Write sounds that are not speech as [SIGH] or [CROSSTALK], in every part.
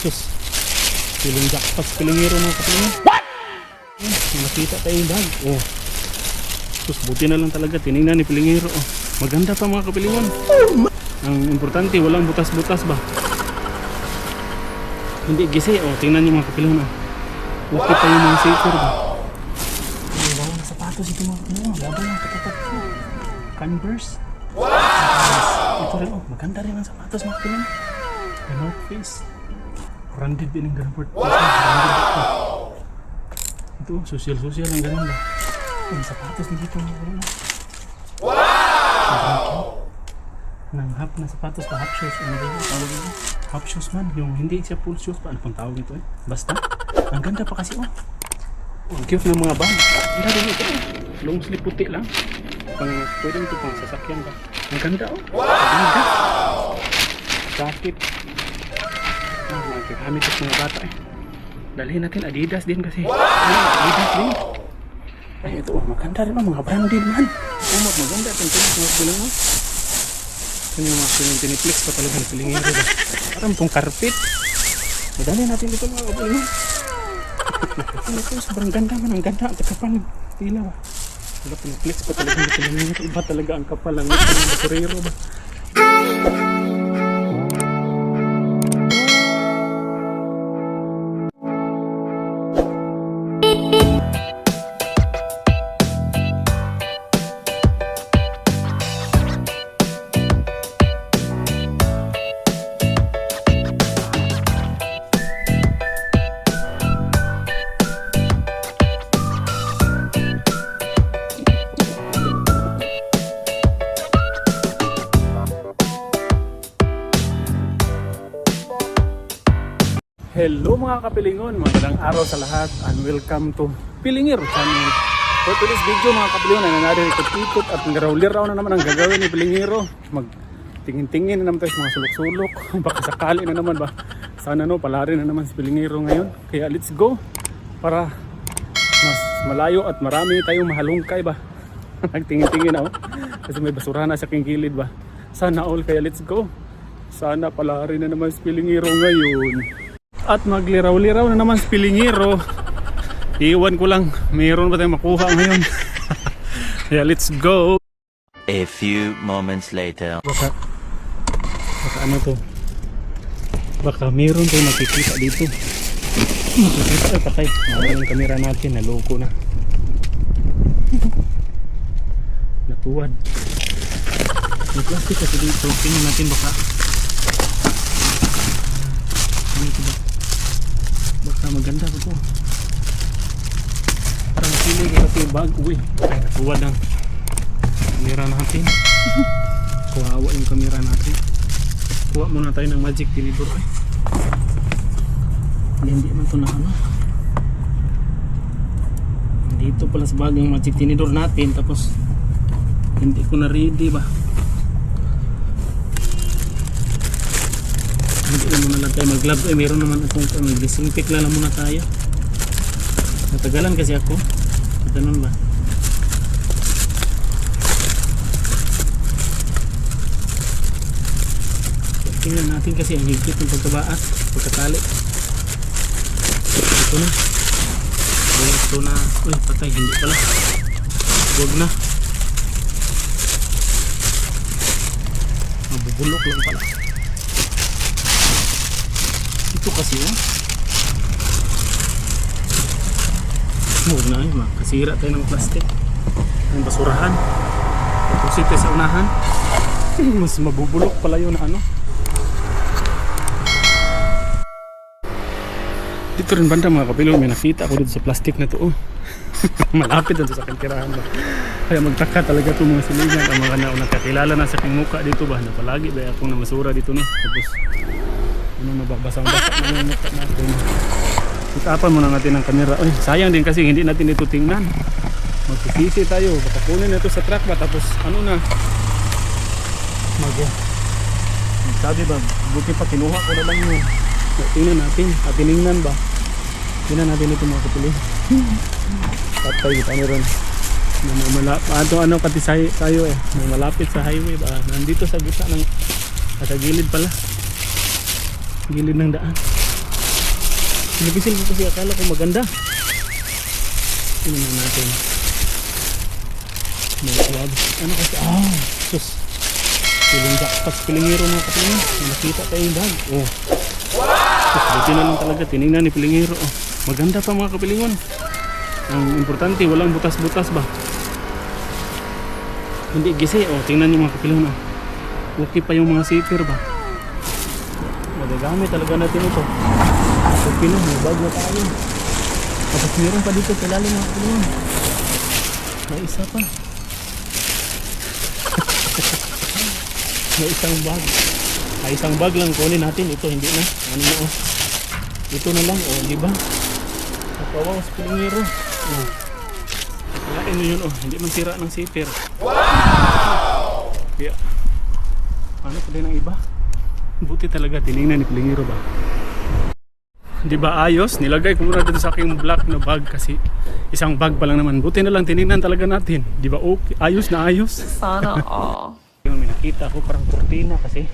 Sus. Piling jackpot, pilingero mga kapilingan. What? Nakita tayo yung bag. Oh. Sus, buti na lang talaga. Tinignan ni pilingero. Oh. Maganda pa mga kapilingan. Ang importante, walang butas-butas ba? Hindi gisi. Oh, tingnan niyo mga kapilingan. Oh. Okay pa yung mga sikor ba? Ay, wow, na sapatos ito mga kapilingan. Laban lang katatak. Converse. Wow! Ito rin, oh. Maganda rin ang sapatos mga kapilingan. The North Face. Branded din ang ganun. Wow! Branded ito. Social-social ang ganun ba? Ang sapatos ni dito mga kapilingan. ng half na sapatos pa half shoes ano ba yun tawag yun half shoes man yung hindi siya full shoes pa ano pang tawag ito eh? Basta. Ang ganda pa kasi oh. Ang cute ng mga bag. Ang ganda rin ito eh. Long sleeve puti lang. Pang pwedeng ito pang sasakyan ba? Ang ganda oh. Ang ganda. Jacket magagamit ito mga bata eh dalhin natin adidas din kasi ah, adidas din ay ito oh maganda rin oh mga branded man oh maganda itong tinis mga bilang oh Ano yung mga yung tiniplex pa talaga ng pilingero ba? Parang itong carpet. Madali natin dito mga kapilingan. Ano ito, sobrang ganda man. Ang ganda. Ang ng tila ba? Wala tiniplex pa talaga ng pilingero. Iba talaga ang kapal ng mga [LAUGHS] basurero ba? Kapilingon, magandang araw sa lahat and welcome to Pilingero channel. For today's video mga kapilingon, ay nangyari ikot-ikot at ngaraw-liraw na naman ang gagawin ni Pilingero. Mag tingin-tingin na naman tayo sa mga sulok-sulok. [LAUGHS] Baka sakali na naman ba. Sana no, palari na naman si Pilingero ngayon. Kaya let's go para mas malayo at marami tayong mahalungkay ba. [LAUGHS] Nagtingin-tingin ako kasi may basura na sa king gilid ba. Sana all kaya let's go. Sana palari na naman si Pilingero ngayon. At magliraw-liraw na naman sa pilingero. Iwan ko lang, mayroon ba tayong makuha ngayon? [LAUGHS] yeah, let's go. A few moments later. Baka, baka ano to? Baka mayroon tayong makikita dito. Makikita ay patay. Mahal yung kamera natin, naloko na. Natuwad. May plastic kasi dito. Tingnan natin baka. Ano ito ba? Baka maganda ba ito? Parang pili kayo ito yung bag. Uy, ay natuwad ang kamera natin. [LAUGHS] Kuhawa yung kamera natin. Kuha muna tayo ng magic tinidor. Ay. Hindi, man ito na ano. Dito pala sa bag yung magic tinidor natin. Tapos hindi ko na ready ba. Na muna lang tayo mag-glove. Eh, meron naman akong mag-disinfect na lang muna tayo. Natagalan kasi ako. Ganun ba? Tingnan natin kasi ang higpit ng pagkabaat, pagkatali. Ito na. Ito na. Uy, patay. Hindi pala. Huwag na. Mabubulok lang pala. Ito kasi oh. Huwag na eh. Makasira tayo ng plastic. Ng basurahan. Pusit tayo sa unahan. [LAUGHS] Mas mabubulok pala yun na ano. Dito rin banda mga kapilo, may nakita ako dito sa plastic na to. Oh. [LAUGHS] Malapit dito sa kantirahan ba. Kaya magtaka talaga itong mga silingan. Ang mga na nakakilala na sa aking mukha dito ba. Na palagi ba akong namasura dito no. Tapos ano nababasang-basa na yung mukha natin. Itapan muna natin ang kamera. Ay, sayang din kasi hindi natin ito tingnan. Magsisisi tayo. Baka kunin na ito sa truck ba. Tapos ano na. Mag sabi ba, buti pa kinuha ko na lang yun. Tingnan natin, at tinignan ba? Tingnan natin ito mga kapili. Patay kita ano ron. Malapit, ato ano pati tayo eh. May malapit sa highway ba? Nandito sa gitna ng, ah, sa gilid pala. Gilid ng daan. Pinipisil ko kasi akala ko maganda. Tingnan natin. May swab. Ano kasi? Ah, sus. Piling jackpot, pilingero mga. May Nakita tayong bag. Oh. Sus, buti na lang talaga. Tinignan ni pilingero. Oh. Maganda pa mga kapilingon. Ang importante, walang butas-butas ba? Hindi gisi. Oh, tingnan niyo mga kapilingon. Oh. Okay pa yung mga zipper ba? Magagamit talaga natin ito. Okay na, may bag na tayo. Tapos meron pa dito sa ilalim mga kapilingon. May isa pa. [LAUGHS] May isang bag. Ay, isang bag lang kunin natin. Ito, hindi na. Ano na, oh. Ito na lang, oh, di ba? Nakawaw sa pilingero. Oh. Kaya mo yun, oh. Hindi man sira ng zipper. Wow! Kaya, ano pa din ang iba? Buti talaga, tinignan ni pilingero ba? Di ba ayos? Nilagay ko muna dito sa aking black na bag kasi isang bag pa lang naman. Buti na lang tinignan talaga natin. Di ba okay? Ayos na ayos. Sana [LAUGHS] all. Yung may nakita ako parang kurtina kasi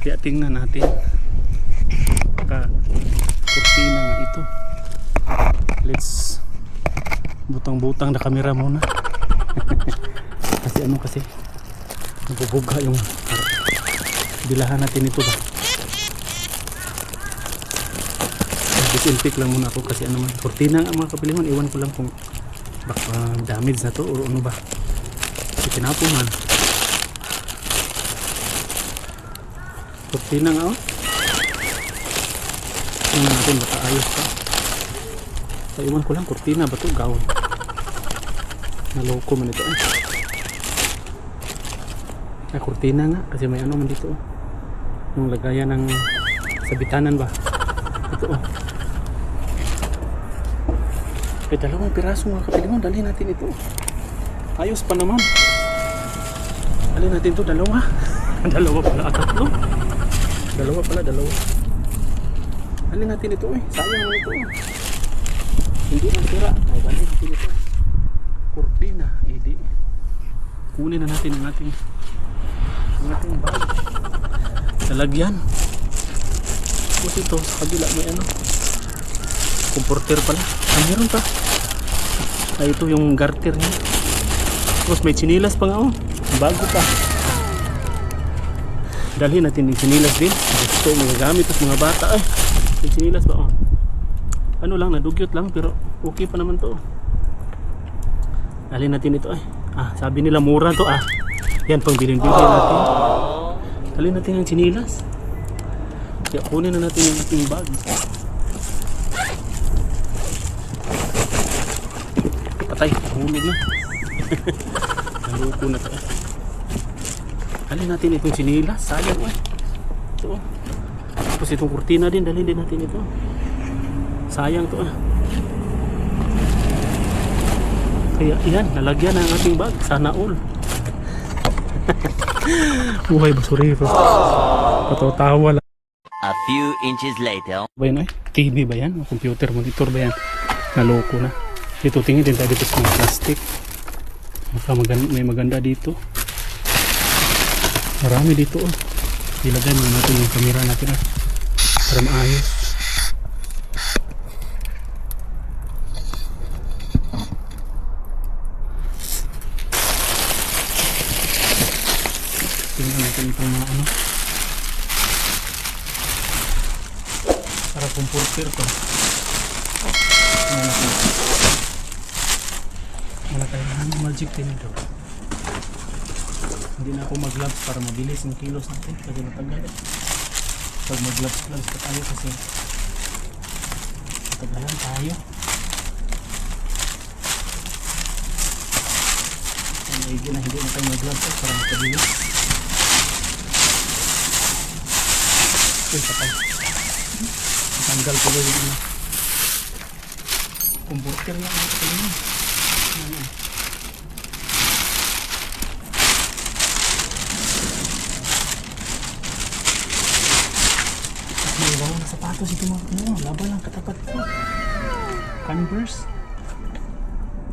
kaya tingnan natin ka kurtina nga ito let's butang-butang na camera muna [LAUGHS] kasi ano kasi nabubuga yung bilahan natin ito ba disinfect lang muna ako kasi ano man kurtina nga mga kapiliman iwan ko lang kung baka damage na to o ano ba kasi tinapon man Kurtina nga oh. Tingnan natin baka ayos pa. Paiwan ko lang kurtina ba to gawon. Naloko man ito eh. Ay kurtina nga kasi may ano man dito oh. Yung lagayan ng sabitanan ba. Ito oh. May dalawang piraso mga kapilingon. Dali natin ito. Ayos pa naman. Dali natin to dalawa. [LAUGHS] dalawa pala at tatlo. Dalawa pala, dalawa. Alin natin ito eh. Sayang mo ito eh. Hindi na tira. Ay, alin natin ito. Kurtina. Eh, di. Kunin na natin ang ating ating bag. Lalagyan. Tapos ito, sa kabila may ano. Comforter pala. Ah, meron pa. Ay, ito yung garter niya. Tapos may chinilas pa nga oh. Bago pa dalhin natin yung sinilas din gusto mga gamit at mga bata ay yung sinilas ba oh. ano lang nadugyot lang pero okay pa naman to dalhin natin ito ay ah sabi nila mura to ah yan pang bilhin natin dalhin natin yung sinilas kaya kunin na natin yung ating bag patay hulog na [LAUGHS] naluko na to eh Dali natin itong sinilas. Sayang eh. Ito oh. Tapos itong kurtina din. Dali din natin ito. Sayang to ah. Kaya yan. Nalagyan ang ating bag. Sana all. Buhay basurero. Patawa lang. A few inches later. Ba yan eh? TV ba yan? O Computer monitor ba yan? Naloko na. Dito tingin din tayo dito sa mga plastic. Baka maganda, may maganda dito. Marami dito oh. Ilagay muna natin yung camera natin ah. Para maayos. Tingnan natin itong mga ano. Para kumpurtir to. Tingnan natin. Wala tayo ng magic tinidor hindi na ako mag-gloves para mabilis yung kilos natin kasi matagal eh. pag mag-gloves gloves pa tayo kasi matagalan tayo. Ang maigi na hindi na tayo mag-gloves eh, para matabilis uy patay. Tanggal ko ba yung ano. Kumburter lang ang kalimin ano May ito mga ano, laban lang katapat ko. Converse.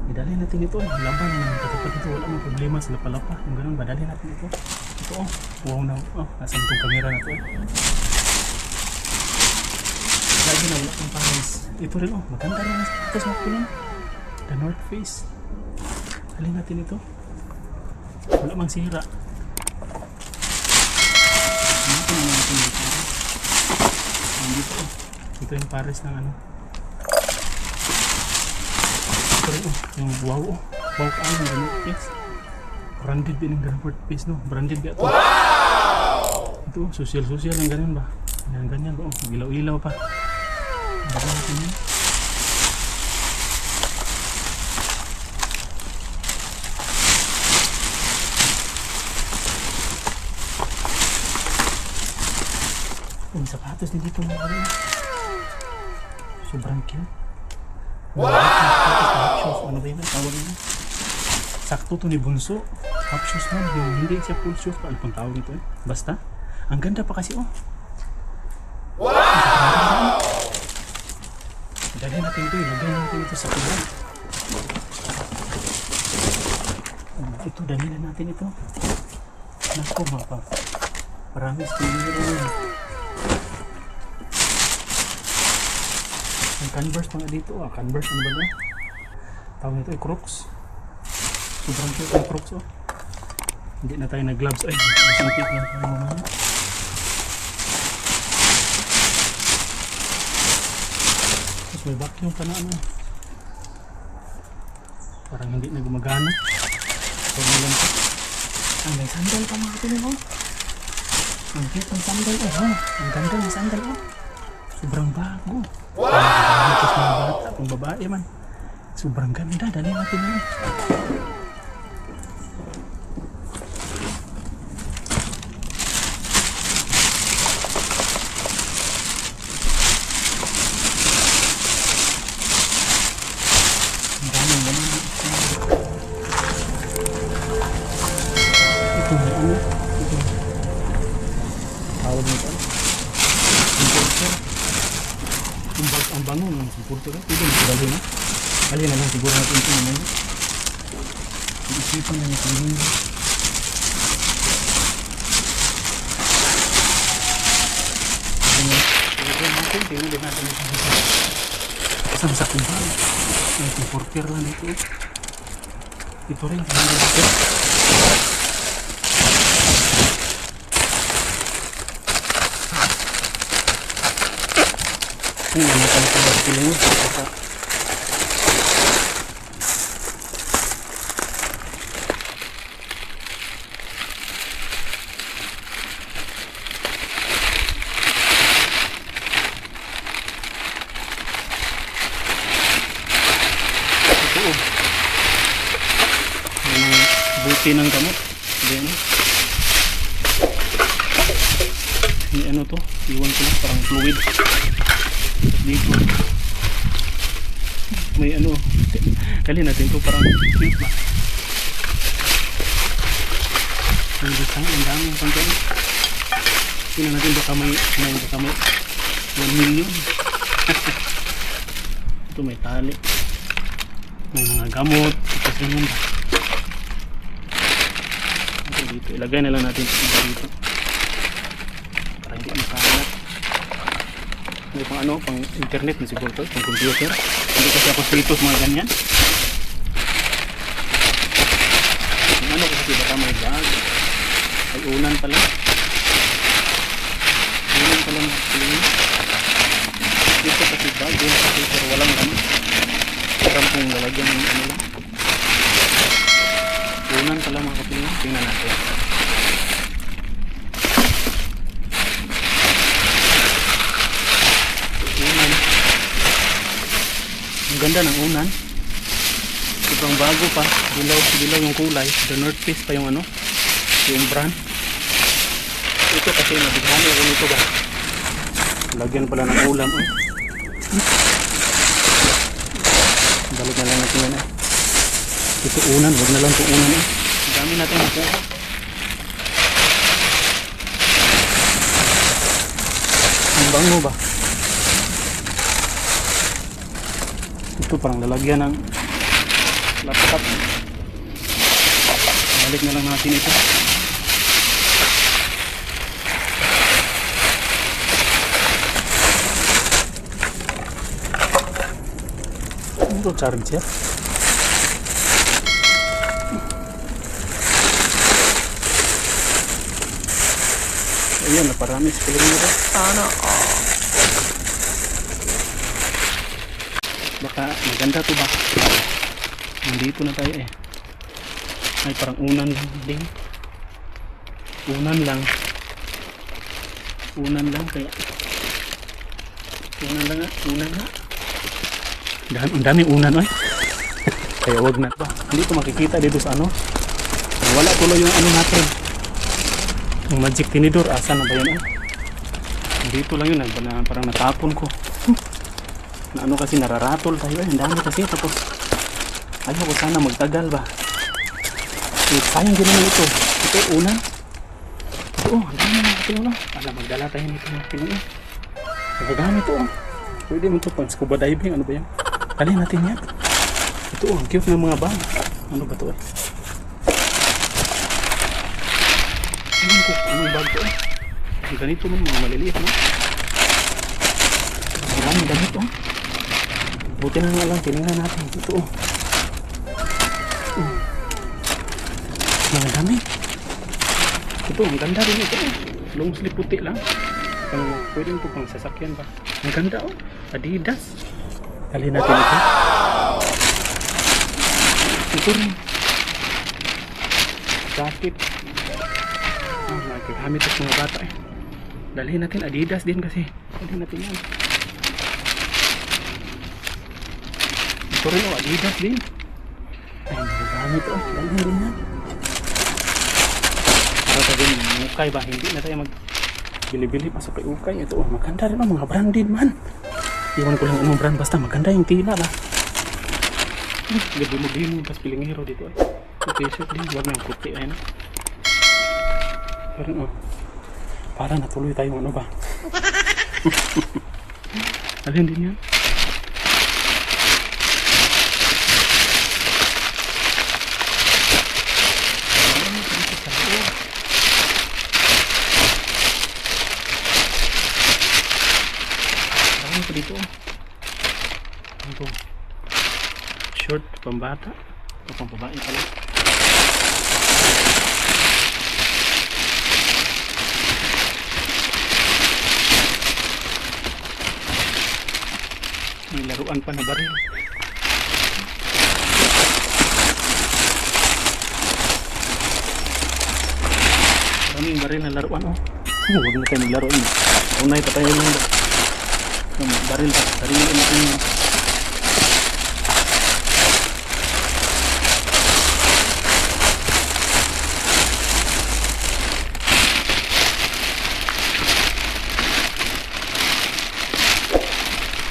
Idali natin ito. Laban lang katapat ito. Wala mang problema sila palapa. Yung ganun ba? Dali natin ito. Ito oh. Wow na. Oh, nasan itong camera na ito eh. Lagi na wala pang pares. Ito rin oh, maganda rin ang sapatos na kulong. The North Face. Halin natin ito. Wala mang sira. Ano ito naman natin dito? Oh. Ito yung pares ng ano. Ito rin oh, yung wow oh. Wow ka ang North Face. Branded din ang North Face no. Branded ka to. Ito, social-social ang ganyan ba? Ganyan, ganyan ba? Oh, ilaw-ilaw pa. Ano Yung sapatos din dito mga. Sobrang cute. Wow! Na half shoes. Ano ba yun? Tawag yun? Sakto to ni Bunso. Half shoes man. Yung hindi siya full shoes. Paano pang tawag nito eh? Basta. Ang ganda pa kasi oh. Dalhin natin ito, ilagay natin ito sa kulang. Ito, dalhin na natin ito. Naku, mapa. Promise, piniro yun. Ang Converse pa nga dito, ah. Converse, ano ba na? Tawag nito ay Crocs. Sobrang cute ang Crocs, oh. Hindi na tayo nag-gloves. Ay, masipit na tayo mamaya. Tapos may vacuum pa na ano. Parang hindi na gumagana. Pag malampak. Ah, may sandal pa mga kapatid mo. Ang cute ng sandal oh. oh. Ang ganda ng sandal oh. Sobrang bago. Wow! Pang babae man. Sobrang ganda. Dali natin yun. Na natin yun. Pwede natin, pwede natin ito. Isang sa kumbang. May importer lang dito. Ito rin. Ito. Kung ka na sa piling saka Ito oh. Yung buti ng kali natin to parang cute ba? Ang design, ang dami ang pangkano. Tingnan natin baka may, may baka may 1 million. [LAUGHS] Ito may tali. May mga gamot. Tapos ganun ba? Ito dito. Ilagay na lang natin ito dito. Para hindi makahanap. May pang ano, pang internet na siguro to, pang computer. Hindi kasi ako status mga ganyan. Yung ano kasi baka may bag. Ay unan pala. Unan pala mga piling. Dito kasi bag, doon kasi pero walang ano. Kung lalagyan ng ano lang. Unan pala mga kapiling. Tingnan natin. unan. Ang ganda ng unan. Sobrang bago pa. Dilaw, dilaw yung kulay. The North Face pa yung ano. Yung brand. Ito kasi nabighani ako nito ba. Lagyan pala ng ulam. Eh. Balik na lang natin yan eh. Ito unan. Huwag na lang ito unan eh. Dami natin nakuha. Ang bango ba? Ito parang lalagyan ng laptop. Balik na lang natin ito. To charger. Ayan, naparami sa nito. Sana. Baka maganda to ba? Nandito na tayo eh. Ay, parang unan lang din. Unan lang. Unan lang kaya. Unan lang nga. Unan nga. Dami, ang daming unan oy. [LAUGHS] kaya wag na ba? Hindi ko makikita dito sa ano. Wala tuloy yung ano natin. Yung magic tinidor. Asa na ba yan eh? Dito lang yun. eh. Na, parang natapon ko [LAUGHS] na ano kasi nararatol tayo eh. Ang dami kasi tapos ayaw ko sana magtagal ba. Eh, sayang din naman ito. Ito una. Ito oh, ang dami na ito una. Alam, magdala tayo nito. Nagagamit ito oh. Pwede mo ito pang scuba diving. Ano ba yan? Dali natin yan. Ito oh, ang cute ng mga bag. Ano ba ito eh? Ano ko? Anong bag to eh? Ang Ganito man, mga maliliit no? Dami damit oh. Buti na nga lang, tinignan natin. Ito oh. Mm. Mga dami. Ito, ang ganda rin ito. oh. Long sleeve puti lang. Pang, pwede ito pang sasakyan ba? Ang ganda oh. Adidas. Dali natin ito. Ito rin. Jacket. Ah, nagkagamit ito mga bata eh. Dalhin natin Adidas din kasi. Dalhin natin yan. Ito rin oh, Adidas din. Ay, nagagamit oh. Dalhin din yan. Para sabihin, ukay ba? Hindi na tayo mag bili-bili pa sa ukay. Ito oh, maganda rin oh, mga branded man. Iwan ko lang anong brand, basta maganda yung tila ba. Gabi mo din pas pilingero dito eh. Yung t-shirt din, wag na yung puti ayun. Pero oh, para natuloy tayo ano ba. [LAUGHS] Alin din yan? Dami pa dito. Ano to? Short pambata. O pang babae pala. May laruan pa na baril. Maraming baril na laruan oh. Huwag na tayo maglaro. Unay pa tayo ng yung baril pa. Sarili natin yun.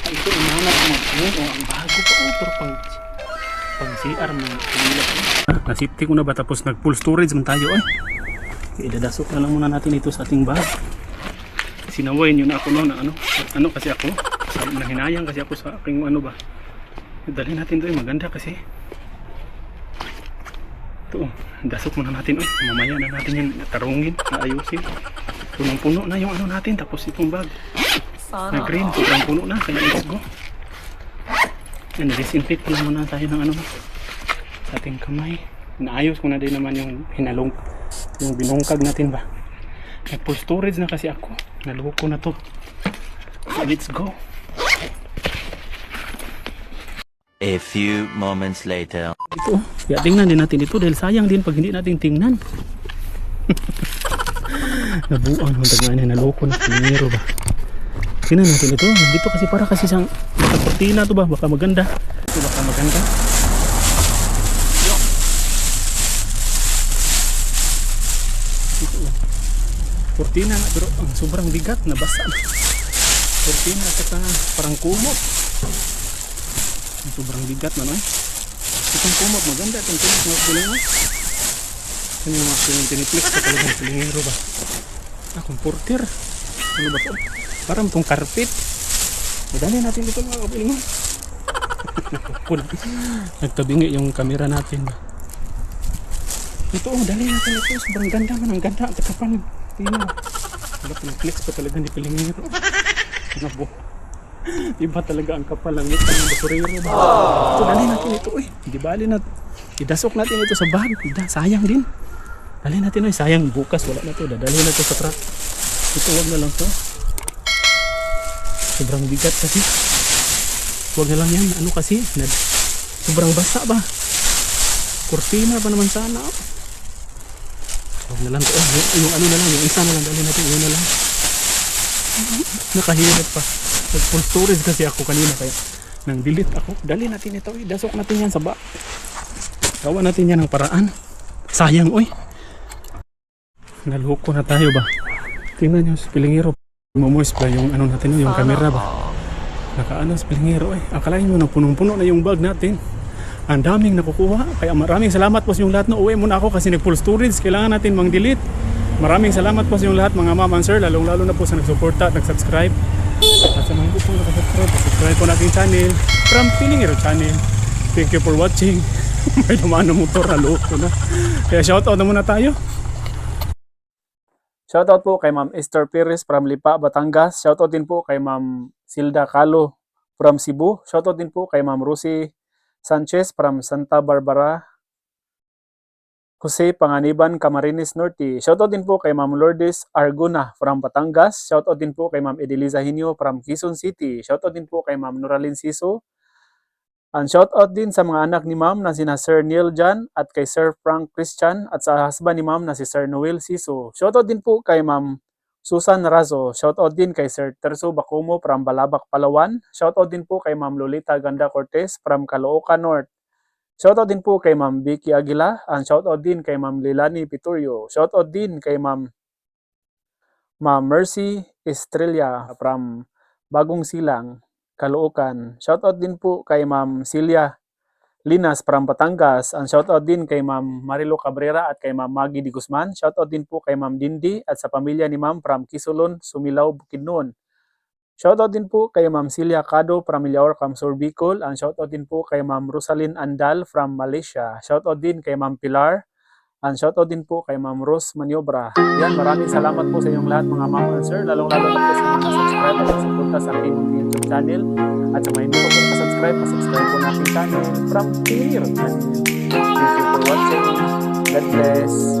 Ay, ito, umahanap ko mag oh, ang bago pa oh, pero pang pang CR mo. Nasipti ko na ba tapos nag full storage man tayo eh. Idadasok na lang muna natin ito sa ating bag. Sinawayin yun ako no na ano, ano kasi ako, nahinayang kasi ako sa aking ano ba. Dali natin eh, maganda kasi. Ito, dasok muna natin oh. Mamaya na natin yan tarungin, ayusin. Punong-puno na yung ano natin tapos itong bag. Na green, sobrang puno na, kaya let's go. And disinfect lang muna tayo ng ano sa ating kamay. Naayos ko na din naman yung hinalong, yung binungkag natin ba. Nag full storage na kasi ako. Naloko na to. So, let's go. A few moments later. Ito, kaya tingnan din natin ito dahil sayang din pag hindi natin tingnan. [LAUGHS] Nabuang ng tagaan naloko na pinero ba. Tingnan natin ito. Dito kasi para kasi siyang baka kortina to ba? Baka maganda. Ito baka maganda. Ito. oh. Kortina nga pero ang sobrang bigat nabasa. Kortina at saka parang kumot. Ang sobrang bigat man eh. Itong kumot maganda itong kumot na kulungan. Ano yung mga kulungan tiniplik sa talagang pilingero ba? Ah, comforter. Ano ba to? Parang itong carpet. Madali natin ito mga kapilingon. [LAUGHS] Cool. Nagtabingi yung camera natin ba? Ito oh, dali natin ito. Sobrang ganda man. Ang ganda. At kapan. Tingnan mo. Wala pa ng flex pa talaga ni pilingero. Ano? Iba talaga ang kapal ng basurero ba? So, dali natin ito, uy. Di bali na. Idasok natin ito sa bag. Ida, sayang din. Dali natin, uy. Sayang bukas. Wala na to. Dadali na to sa truck. Ito, wag na lang to. Sobrang bigat kasi. Wag na lang yan. Ano kasi? Nad sobrang basa ba? Kurtina pa naman sana. oh. Huwag na lang. Oh, yung, yung ano na lang, yung isa na lang. Dali natin, yun na lang. Nakahirap pa. Nag full storage kasi ako kanina kaya nang delete ako. Dali natin ito. Eh. Dasok natin yan sa ba. Gawa natin yan ng paraan. Sayang, oy. Naloko na tayo ba? Tingnan nyo, pilingero. Mamoist ba yung ano natin, yung camera ba? Nakaano sa pilingero eh. Akalain mo na punong-puno na yung bag natin. Ang daming nakukuha. Kaya maraming salamat po sa yung lahat na uwi muna ako kasi nag full storage. Kailangan natin mang delete. Maraming salamat po sa yung lahat mga ma'am and sir. Lalong lalo na po sa nagsuporta at nagsubscribe. At sa mga po nakasubscribe, subscribe po natin channel from Pilingero channel. Thank you for watching. [LAUGHS] May dumaan na motor na loko na. Kaya shoutout na muna tayo. Shoutout po kay Ma'am Esther Perez from Lipa, Batangas. Shoutout din po kay Ma'am Silda Calo from Cebu. Shoutout din po kay Ma'am Rosie Sanchez from Santa Barbara. Jose Panganiban, Camarines Norte. Shoutout din po kay Ma'am Lourdes Arguna from Batangas. Shoutout din po kay Ma'am Edeliza Hinyo from Quezon City. Shoutout din po kay Ma'am Noralyn Siso. And shoutout din sa mga anak ni Ma'am na sina Sir Neil Jan at kay Sir Frank Christian at sa husband ni Ma'am na si Sir Noel Siso. Shoutout din po kay Ma'am Susan Razo. Shoutout din kay Sir Terso Bakumo from Balabac, Palawan. Shoutout din po kay Ma'am Lolita Ganda Cortez from Caloocan North. Shoutout din po kay Ma'am Vicky Aguila and shoutout din kay Ma'am Lilani Piturio. Shoutout din kay Ma'am Ma'am Mercy Estrella from Bagong Silang, Caloocan. Shoutout din po kay Ma'am Celia Linas from Batangas. And shoutout din kay Ma'am Marilo Cabrera at kay Ma'am Maggie Di Guzman. Shoutout din po kay Ma'am Dindi at sa pamilya ni Ma'am from Kisulon, Sumilaw, Bukidnon. Shoutout din po kay Ma'am Celia Cado from Milaor, Camsor, Bicol. And shoutout din po kay Ma'am Rosalyn Andal from Malaysia. Shoutout din kay Ma'am Pilar. And shoutout din po kay Ma'am Rose Maniobra. Yan, maraming salamat po sa inyong lahat mga ma'am and sir. Lalong-lalo po sa mga subscribe at suporta sa aking YouTube channel. At sa mga hindi po subscribe pa-subscribe po natin channel from Channel. Thank you for watching. God bless.